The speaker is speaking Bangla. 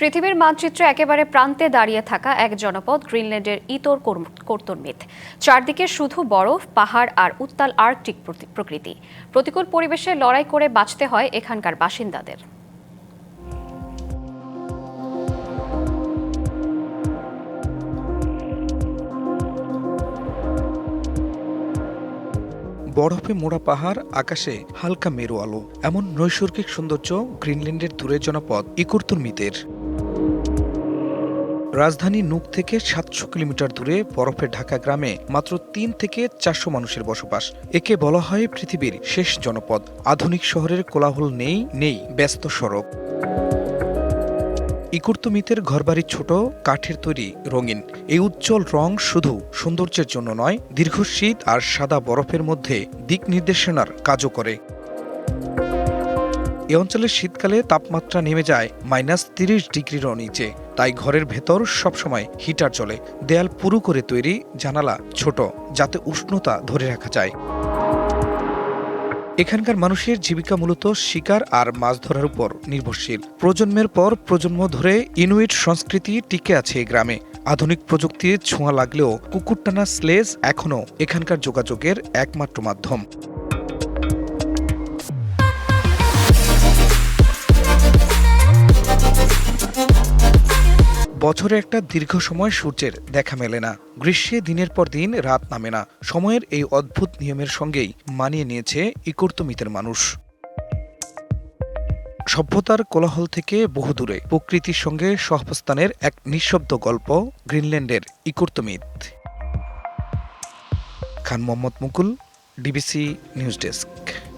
পৃথিবীর মানচিত্রে একেবারে প্রান্তে দাঁড়িয়ে থাকা এক জনপদ গ্রিনল্যান্ডের ইতর কর্তনমিত চারদিকে শুধু বরফ, পাহাড় আর উত্তাল আর্কটিক প্রকৃতি। প্রতিকূল পরিবেশে লড়াই করে বাঁচতে হয় এখানকার বাসিন্দাদের। বরফে মোড়া পাহাড়, আকাশে হালকা মেরু আলো এমন নৈসর্গিক সৌন্দর্য গ্রিনল্যান্ডের দূরের জনপদ ইকুর্তুরমিতের রাজধানী নুক থেকে সাতশো কিলোমিটার দূরে বরফে ঢাকা গ্রামে মাত্র তিন থেকে চারশো মানুষের বসবাস। একে বলা হয় পৃথিবীর শেষ জনপদ। আধুনিক শহরের কোলাহল নেই নেই, ব্যস্ত সড়ক। ইকুর্তুমিতের ঘরবাড়ি ছোট, কাঠের তৈরি, রঙিন। এই উজ্জ্বল রং শুধু সৌন্দর্যের জন্য নয় দীর্ঘ শীত আর সাদা বরফের মধ্যে দিক নির্দেশনার কাজও করে। এ অঞ্চলের শীতকালে তাপমাত্রা নেমে যায় মাইনাস তিরিশ ডিগ্রিরও নিচে। তাই ঘরের ভেতর সবসময় হিটার চলে। দেয়াল পুরু করে তৈরি, জানালা ছোট, যাতে উষ্ণতা ধরে রাখা যায়। এখানকার মানুষের জীবিকা মূলত শিকার আর মাছ ধরার উপর নির্ভরশীল। প্রজন্মের পর প্রজন্ম ধরে ইনুইট সংস্কৃতি টিকে আছে এই গ্রামে। আধুনিক প্রযুক্তির ছোঁয়া লাগলেও কুকুরটানা স্লেজ এখনও এখানকার যোগাযোগের একমাত্র মাধ্যম। বছরে একটা দীর্ঘ সময় সূর্যের দেখা মেলে না। গ্রীষ্মে দিনের পর দিন রাত নামে না। সময়ের এই অদ্ভুত নিয়মের সঙ্গেই মানিয়ে নিয়েছে ইকর্তমিতের মানুষ। সভ্যতার কোলাহল থেকে বহু দূরে। প্রকৃতির সঙ্গে সহাবস্থানের এক নিঃশব্দ গল্প, গ্রিনল্যান্ডের ইকর্তমিত। Khan Mohammad Mukul, DBC news desk.